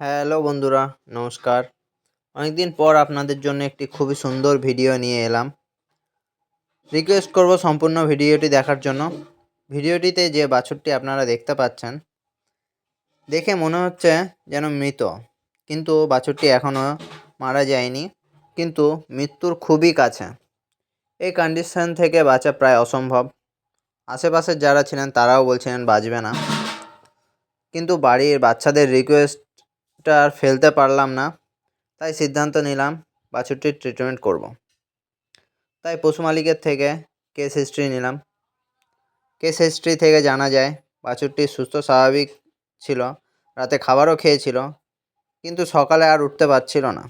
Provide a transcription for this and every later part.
Hello বন্ধুরা, নমস্কার। অনেকদিন পর আপনাদের জন্য একটি খুবই সুন্দর ভিডিও নিয়ে এলাম। রিকোয়েস্ট করব সম্পূর্ণ ভিডিওটি দেখার জন্য। ভিডিওটিতে যে বাছুরটি আপনারা দেখতে পাচ্ছেন, দেখে মনে হচ্ছে যেন মৃত। কিন্তু বাছুরটি এখনও মারা যায়নি, কিন্তু মৃত্যুর খুবই কাছে। এই কন্ডিশন থেকে বাঁচা প্রায় অসম্ভব। আশেপাশের যারা ছিলেন তারাও বলছিলেন বাঁচবে না। কিন্তু বাড়ির বাচ্চাদের রিকোয়েস্টটা আর ফেলতে পারলাম না। তাই সিদ্ধান্ত নিলাম বাছুরটির ট্রিটমেন্ট করব। তাই পশু মালিকের থেকে কেস হিস্ট্রি নিলাম। কেস হিস্ট্রি থেকে জানা যায়, বাছুরটি সুস্থ, স্বাভাবিক ছিল, রাতে খাবারও খেয়েছিল, কিন্তু সকালে আর উঠতে পারছিল না।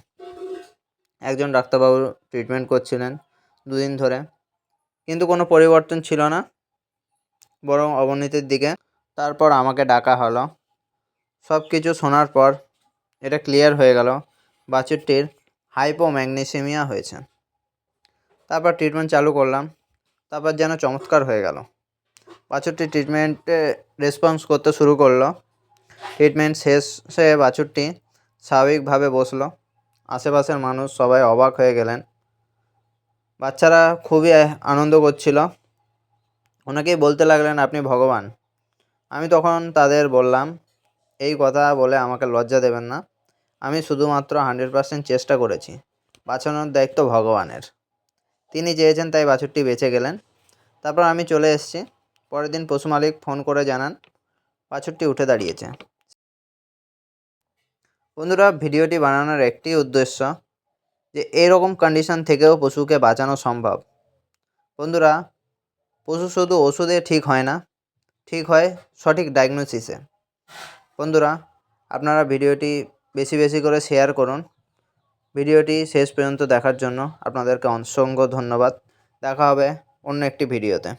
একজন ডাক্তারবাবু ট্রিটমেন্ট করছিলেন দুদিন ধরে, কিন্তু কোনো পরিবর্তন ছিল না। বরং অবনতির দিকে, তারপর আমাকে ডাকা হলো। সব কিছু শোনার পর এটা ক্লিয়ার হয়ে গেল। বাছুরটির হাইপোম্যাগনেসিমিয়া হয়েছে। তারপর ট্রিটমেন্ট চালু করলাম। তারপর যেন চমৎকার হয়ে গেল। বাছুরটি ট্রিটমেন্টে রেসপন্স করতে শুরু করল। ট্রিটমেন্ট শেষে বাছুরটি স্বাভাবিকভাবে বসল। আশেপাশের মানুষ সবাই অবাক হয়ে গেলেন। বাচ্চারা খুবই আনন্দ করছিল। ওনাকেই বলতে লাগলেন, আপনি ভগবান। আমি তখন তাদের বললাম, এই কথা বলে আমাকে লজ্জা দেবেন না। আমি শুধুমাত্র হান্ড্রেড পার্সেন্ট চেষ্টা করেছি, বাঁচানোর দায়িত্ব ভগবানের। তিনি চেয়েছেন তাই বাছুরটি বেঁচে গেলেন। তারপর আমি চলে এসেছি। পরের দিন পশু মালিক ফোন করে জানান, বাছুরটি উঠে দাঁড়িয়েছে। বন্ধুরা, ভিডিওটি বানানোর একটি উদ্দেশ্য যে, এরকম কন্ডিশন থেকেও পশুকে বাঁচানো সম্ভব। বন্ধুরা, পশু শুধু ওষুধে ঠিক হয় না, ঠিক হয় সঠিক ডায়াগনোসিসে বন্ধুরা, আপনারা ভিডিওটি বেশি বেশি করে শেয়ার করুন। ভিডিওটি শেষ পর্যন্ত দেখার জন্য আপনাদেরকে অসংখ্য ধন্যবাদ। দেখা হবে অন্য একটি ভিডিওতে।